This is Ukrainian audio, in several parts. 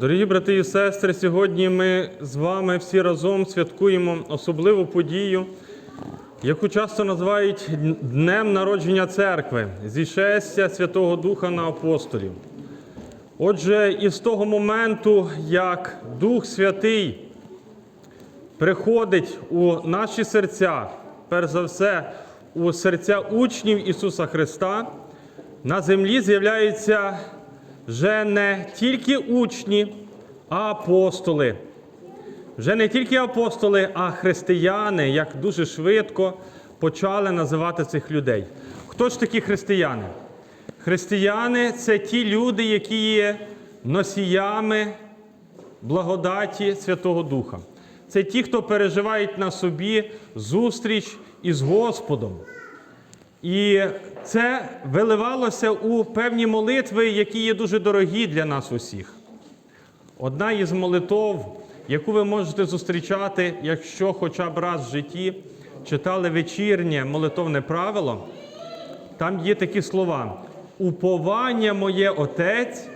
Дорогі брати і сестри, сьогодні ми з вами всі разом святкуємо особливу подію, яку часто називають Днем народження церкви, зішестя Святого Духа на апостолів. Отже, із того моменту, як Дух Святий приходить у наші серця, перш за все, у серця учнів Ісуса Христа, на землі з'являються вже не тільки учні, а апостоли. Вже не тільки апостоли, а християни, як дуже швидко почали називати цих людей. Хто ж такі християни? Християни це ті люди, які є носіями благодаті Святого Духа. Це ті, хто переживають на собі зустріч із Господом. І це виливалося у певні молитви, які є дуже дорогі для нас усіх. Одна із молитов, яку ви можете зустрічати, якщо хоча б раз в житті читали вечірнє молитовне правило, там є такі слова: уповання моє Отець,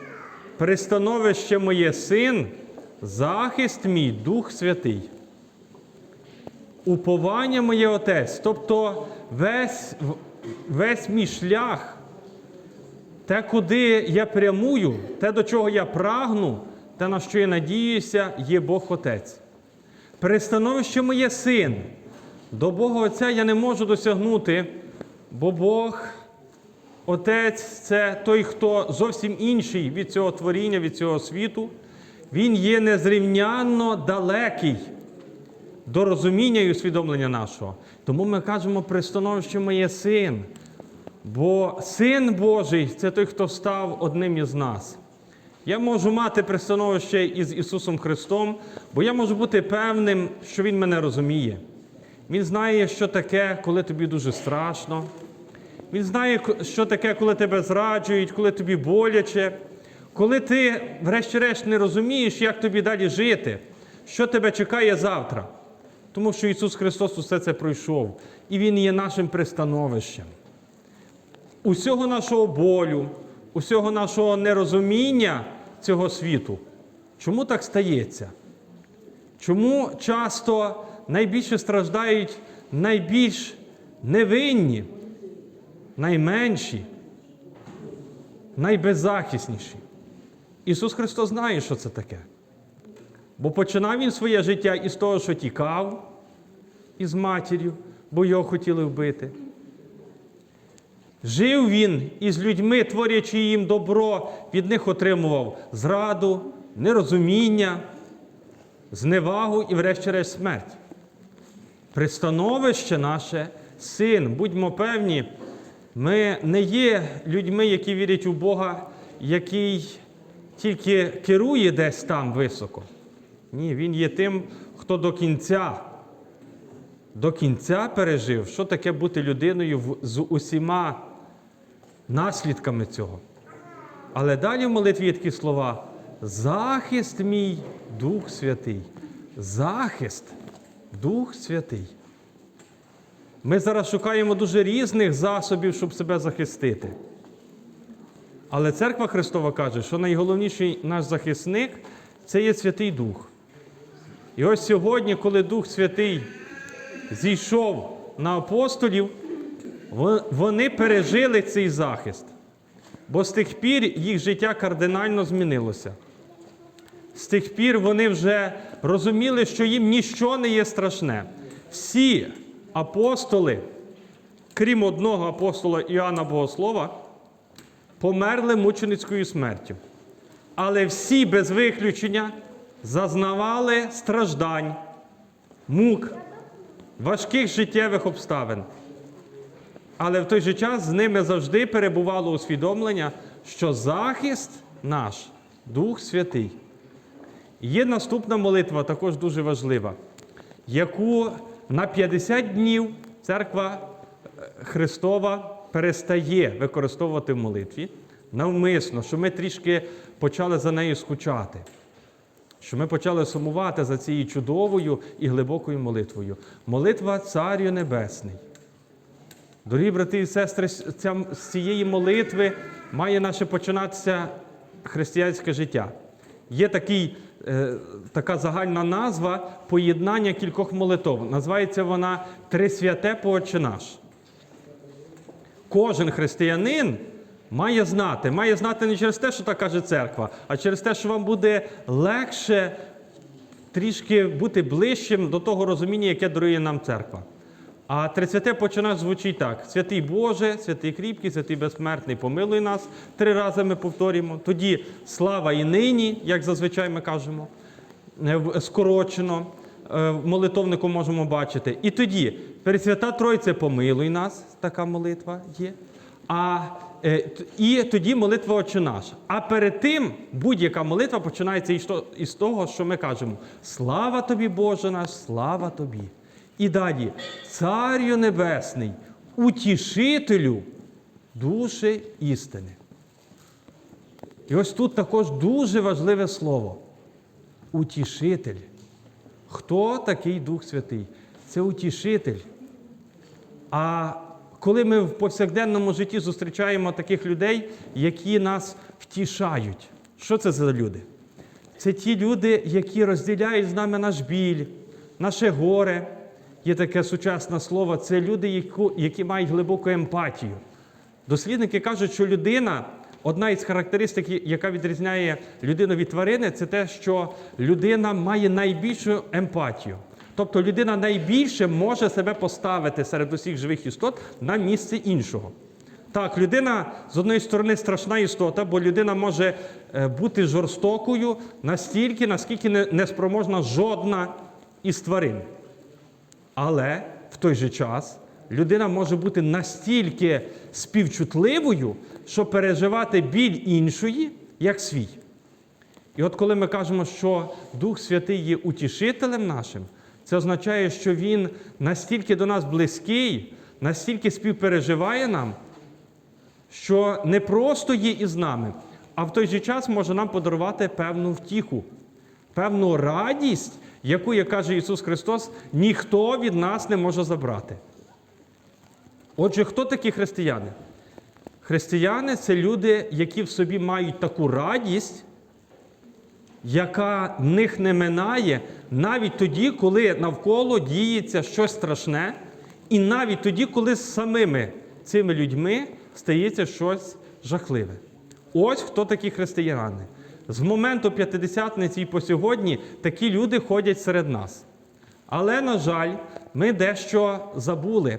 пристановище моє син, захист мій Дух Святий. Уповання моє Отець, тобто весь, весь мій шлях, те, куди я прямую, те, до чого я прагну, те, на що я надіюся, є Бог Отець. Перестановище моє син. До Бога Отця я не можу досягнути, бо Бог, Отець це той, хто зовсім інший від цього творіння, від цього світу. Він є незрівнянно далекий до розуміння і усвідомлення нашого. Тому ми кажемо пристановище моє син. Бо син Божий це той, хто став одним із нас. Я можу мати пристановище із Ісусом Христом, бо я можу бути певним, що Він мене розуміє. Він знає, що таке, коли тобі дуже страшно. Він знає, що таке, коли тебе зраджують, коли тобі боляче, коли ти, врешті-решт, не розумієш, як тобі далі жити, що тебе чекає завтра. Тому що Ісус Христос усе це пройшов, і Він є нашим пристановищем. Усього нашого болю, усього нашого нерозуміння цього світу. Чому так стається? Чому часто найбільше страждають найбільш невинні, найменші, найбеззахисніші? Ісус Христос знає, що це таке. Бо починав Він своє життя із того, що тікав із матір'ю, бо його хотіли вбити. Жив він із людьми, творячи їм добро, від них отримував зраду, нерозуміння, зневагу і, врешті-решт, смерть. Пристановище наше син, будьмо певні, ми не є людьми, які вірять у Бога, який тільки керує десь там високо. Ні, він є тим, хто до кінця, до кінця пережив, що таке бути людиною з усіма наслідками цього. Але далі в молитві є такі слова: захист мій Дух Святий. Захист, Дух Святий. Ми зараз шукаємо дуже різних засобів, щоб себе захистити. Але церква Христова каже, що найголовніший наш захисник це є Святий Дух. І ось сьогодні, коли Дух Святий зійшов на апостолів, вони пережили цей захист. Бо з тих пір їх життя кардинально змінилося. З тих пір вони вже розуміли, що їм ніщо не є страшне. Всі апостоли, крім одного апостола Іоанна Богослова, померли мученицькою смертю. Але всі без виключення зазнавали страждань, мук, важких життєвих обставин. Але в той же час з ними завжди перебувало усвідомлення, що захист наш Дух Святий. Є наступна молитва, також дуже важлива, яку на 50 днів церква Христова перестає використовувати в молитві навмисно, що ми трішки почали за нею скучати, що ми почали сумувати за цією чудовою і глибокою молитвою. Молитва Царю Небесний. Дорогі брати і сестри, з цієї молитви має наше починатися християнське життя. Є такий, е, така загальна назва поєднання кількох молитов. Називається вона Трисвяте по Отче наш. Кожен християнин має знати, має знати не через те, що так каже церква, а через те, що вам буде легше трішки бути ближчим до того розуміння, яке дарує нам церква. А тридцяте починає звучить так: святий Боже, святий кріпкий, святий безсмертний, помилуй нас. Три рази ми повторюємо. Тоді слава і нині, як зазвичай ми кажемо, е, скорочено. е, молитовнику можемо бачити. І тоді Пресвята Тройце помилуй нас, така молитва є. А, і тоді молитва Отче наш. А перед тим будь-яка молитва починається із того, що ми кажемо: Слава тобі, Боже наш, слава тобі. І далі, Царю Небесний, утішителю душі істини. І ось тут також дуже важливе слово. Утішитель. Хто такий Дух Святий? Це утішитель. А коли ми в повсякденному житті зустрічаємо таких людей, які нас втішають, що це за люди? Це ті люди, які розділяють з нами наш біль, наше горе. Є таке сучасне слово, це люди, які мають глибоку емпатію. Дослідники кажуть, що людина, одна із характеристик, яка відрізняє людину від тварини, це те, що людина має найбільшу емпатію. Тобто людина найбільше може себе поставити серед усіх живих істот на місце іншого. Так, людина з одної сторони страшна істота, бо людина може е, бути жорстокою настільки, наскільки не, не спроможна жодна із тварин. Але в той же час людина може бути настільки співчутливою, що переживати біль іншої як свій. І от коли ми кажемо, що Дух Святий є утішителем нашим, це означає, що Він настільки до нас близький, настільки співпереживає нам, що не просто є із нами, а в той же час може нам подарувати певну втіху, певну радість, яку, як каже Ісус Христос, ніхто від нас не може забрати. Отже, хто такі християни? Християни це люди, які в собі мають таку радість, яка них не минає навіть тоді, коли навколо діється щось страшне, і навіть тоді, коли з самими цими людьми стається щось жахливе. Ось хто такі християни. З моменту п'ятидесятниці і по сьогодні такі люди ходять серед нас. Але, на жаль, ми дещо забули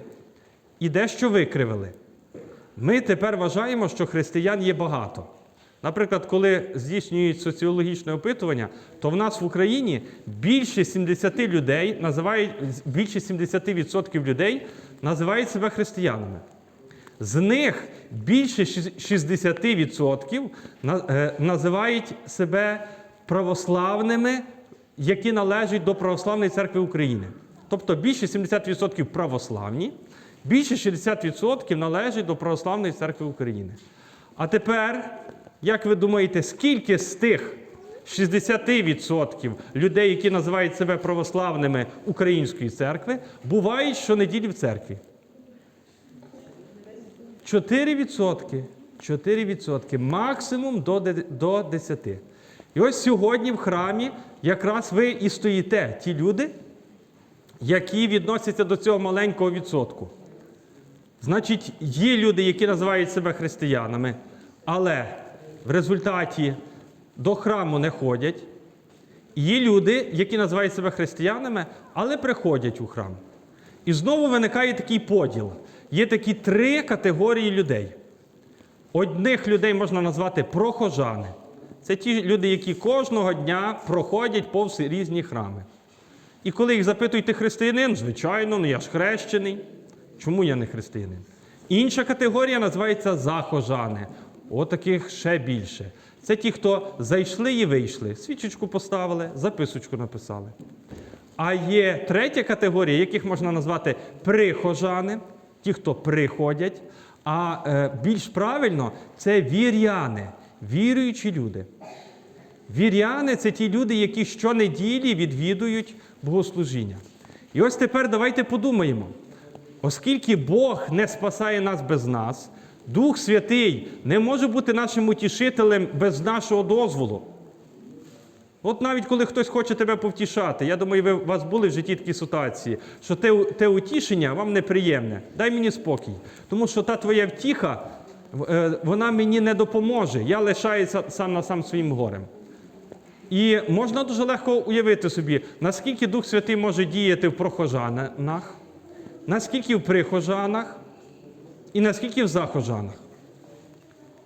і дещо викривили. Ми тепер вважаємо, що християн є багато. Наприклад, коли здійснюють соціологічне опитування, то в нас в Україні більше 70 людей називають більше 70% людей називають себе християнами. З них більше 60% е, називають себе православними, які належать до Православної церкви України. Тобто більше 70% православні, більше 60% належать до Православної церкви України. А тепер, як ви думаєте, скільки з тих 60% людей, які називають себе православними Української церкви, бувають щонеділі в церкві? 4%. 4%. Максимум до де- 10%. І ось сьогодні в храмі якраз ви і стоїте, ті люди, які відносяться до цього маленького відсотку. Значить, є люди, які називають себе християнами, але в результаті до храму не ходять. Є люди, які називають себе християнами, але приходять у храм. І знову виникає такий поділ. Є такі три категорії людей. Одних людей можна назвати прохожани. Це ті люди, які кожного дня проходять повз різні храми. І коли їх запитують, ти християнин, звичайно, ну я ж хрещений. Чому я не християнин? Інша категорія називається захожани. Отаких ще більше. Це ті, хто зайшли і вийшли, свічечку поставили, записочку написали. А є третя категорія, яких можна назвати прихожани, ті, хто приходять. А е, більш правильно це віряни, віруючі люди. Віряни це ті люди, які щонеділі відвідують богослужіння. І ось тепер давайте подумаємо: оскільки Бог не спасає нас без нас, Дух Святий не може бути нашим утішителем без нашого дозволу. От навіть коли хтось хоче тебе повтішати, я думаю, ви, у вас були в житті такі ситуації, що те, те утішення вам неприємне. Дай мені спокій. Тому що та твоя втіха, е, вона мені не допоможе. Я лишаюся сам на сам своїм горем. І можна дуже легко уявити собі, наскільки Дух Святий може діяти в прохожанах, наскільки в прихожанах і наскільки в захожанах.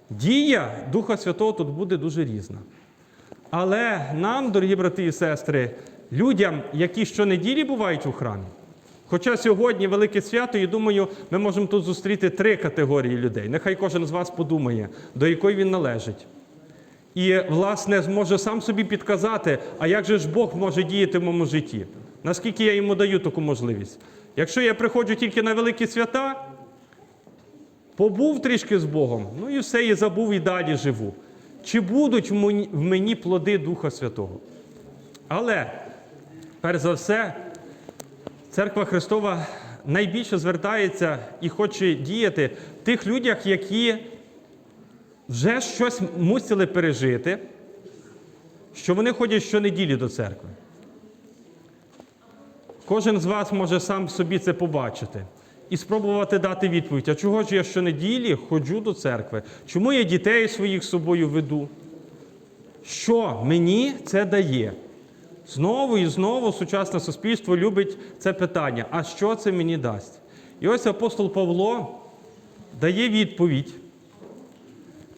Дія Духа Святого тут буде дуже різна. Але нам, дорогі брати і сестри, людям, які щонеділі бувають у храмі, хоча сьогодні велике свято, і думаю, ми можемо тут зустріти три категорії людей. Нехай кожен з вас подумає, до якої він належить. І, власне, зможе сам собі підказати, а як же ж Бог може діяти в моєму житті? Наскільки я йому даю таку можливість? Якщо я приходжу тільки на великі свята, побув трішки з Богом, ну і все, і забув, і далі живу. Чи будуть в мені- плоди Духа Святого? Але, перш за все, Церква Христова найбільше звертається і хоче діяти в тих людях, які вже щось мусили пережити, що вони ходять щонеділі до церкви. Кожен з вас може сам собі це побачити і спробувати дати відповідь, а чого ж я щонеділі ходжу до церкви? Чому я дітей своїх з собою веду? Що мені це дає? Знову і знову сучасне суспільство любить це питання: а що це мені дасть? І ось апостол Павло дає відповідь.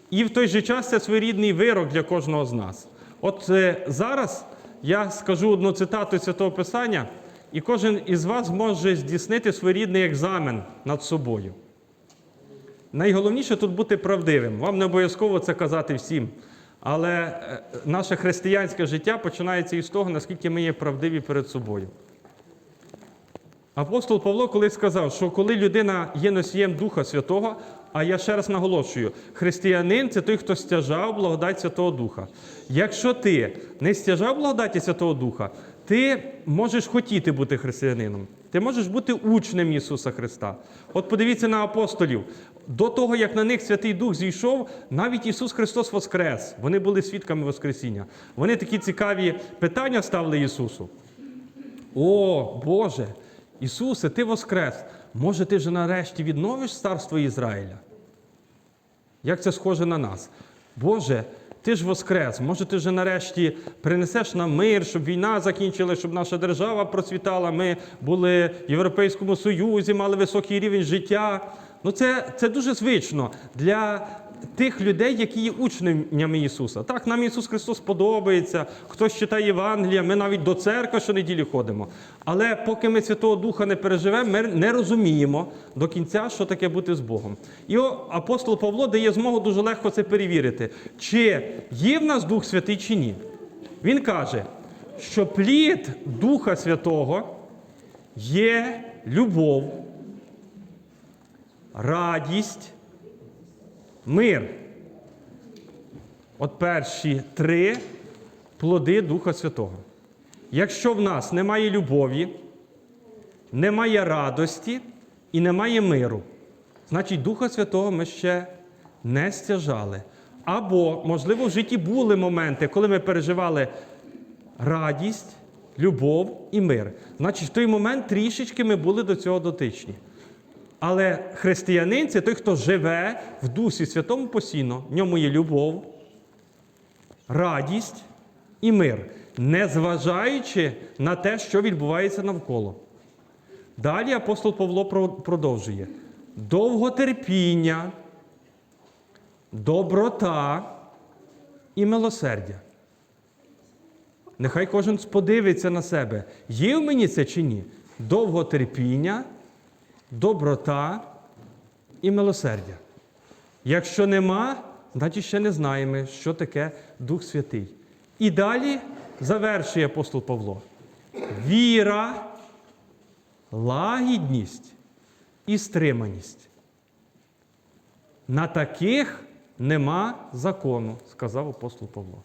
І в той же час це своєрідний вирок для кожного з нас. От е, зараз я скажу одну цитату Святого Писання, і кожен із вас може здійснити своєрідний екзамен над собою. Найголовніше тут бути правдивим. Вам не обов'язково це казати всім. Але е, наше християнське життя починається із того, наскільки ми є правдиві перед собою. Апостол Павло колись сказав, що коли людина є носієм Духа Святого, а я ще раз наголошую, християнин це той, хто стяжав благодать Святого Духа. Якщо ти не стяжав благодаті Святого Духа, ти можеш хотіти бути християнином. Ти можеш бути учнем Ісуса Христа. От подивіться на апостолів. До того, як на них Святий Дух зійшов, навіть Ісус Христос воскрес. Вони були свідками Воскресіння. Вони такі цікаві питання ставили Ісусу. О, Боже, Ісусе, Ти воскрес. Може, ти вже нарешті відновиш царство Ізраїля? Як це схоже на нас? Боже, ти ж воскрес, може, ти вже нарешті принесеш нам мир, щоб війна закінчилася, щоб наша держава процвітала, ми були в Європейському Союзі, мали високий рівень життя. Ну, це, це дуже звично. Для тих людей, які є учнями Ісуса. Так, нам Ісус Христос подобається, хтось читає Євангелія, ми навіть до церкви щонеділі ходимо. Але поки ми Святого Духа не переживемо, ми не розуміємо до кінця, що таке бути з Богом. І апостол Павло дає змогу дуже легко це перевірити, чи є в нас Дух Святий, чи ні. Він каже, що плід Духа Святого є любов, радість, мир. От перші три плоди Духа Святого. Якщо в нас немає любові, немає радості і немає миру, значить Духа Святого ми ще не стяжали. Або, можливо, в житті були моменти, коли ми переживали радість, любов і мир. Значить, в той момент трішечки ми були до цього дотичні. Але християнин це той, хто живе в Дусі Святому постійно, в ньому є любов, радість і мир, незважаючи на те, що відбувається навколо. Далі апостол Павло продовжує: довготерпіння, доброта і милосердя. Нехай кожен подивиться на себе, є в мені це чи ні. Довготерпіння, доброта і милосердя. Якщо нема, значить ще не знаємо, що таке Дух Святий. І далі завершує апостол Павло. Віра, лагідність і стриманість. На таких нема закону, сказав апостол Павло.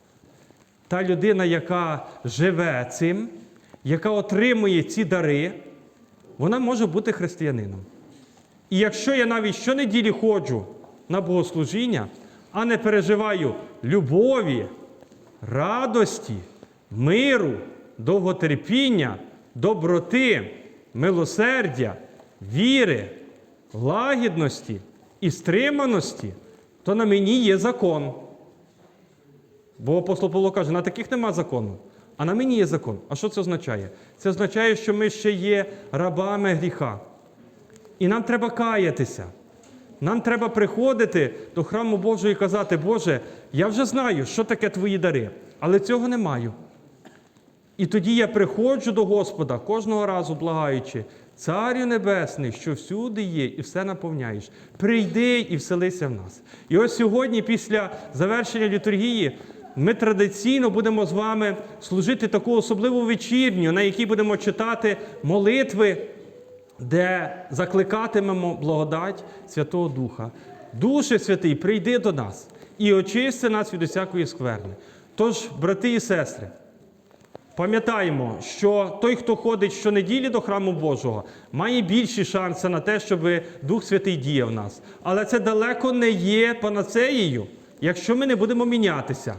Та людина, яка живе цим, яка отримує ці дари, вона може бути християнином. І якщо я навіть щонеділі ходжу на богослужіння, а не переживаю любові, радості, миру, довготерпіння, доброти, милосердя, віри, лагідності і стриманості, то на мені є закон. Бо апостол Павло каже, на таких нема закону, а на мені є закон. А що це означає? Це означає, що ми ще є рабами гріха. І нам треба каятися. Нам треба приходити до храму Божого і казати, Боже, я вже знаю, що таке твої дари, але цього не маю. І тоді я приходжу до Господа кожного разу благаючи, Царю Небесний, що всюди є і все наповняєш. Прийди і вселися в нас. І ось сьогодні, після завершення літургії, ми традиційно будемо з вами служити таку особливу вечірню, на якій будемо читати молитви, де закликатимемо благодать Святого Духа. Душе Святий, прийди до нас і очисти нас від усякої скверни. Тож, брати і сестри, Пам'ятаємо, що той, хто ходить щонеділі до храму Божого, має більші шанси на те, щоб Дух Святий діяв нас. Але це далеко не є панацеєю, якщо ми не будемо мінятися.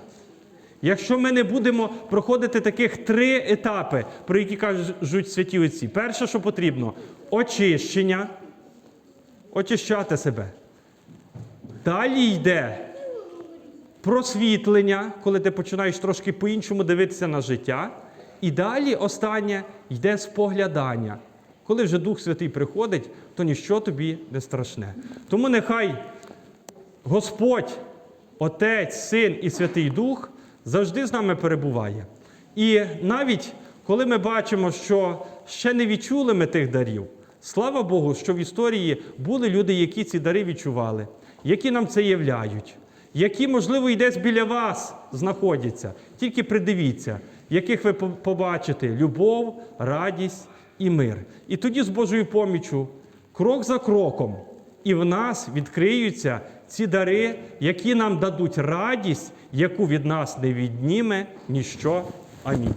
Якщо ми не будемо проходити таких три етапи, про які кажуть святі отці. Перше, що потрібно очищення, очищати себе. Далі йде просвітлення, коли ти починаєш трошки по-іншому дивитися на життя. І далі останнє йде споглядання. Коли вже Дух Святий приходить, то ніщо тобі не страшне. Тому нехай Господь, Отець, Син і Святий Дух завжди з нами перебуває. І навіть коли ми бачимо, що ще не відчули ми тих дарів, слава Богу, що в історії були люди, які ці дари відчували, які нам це являють, які, можливо, і десь біля вас знаходяться. Тільки придивіться, яких ви побачите любов, радість і мир. І тоді з Божою поміччю, крок за кроком, і в нас відкриються ці дари, які нам дадуть радість, яку від нас не відніме ніщо. Амінь.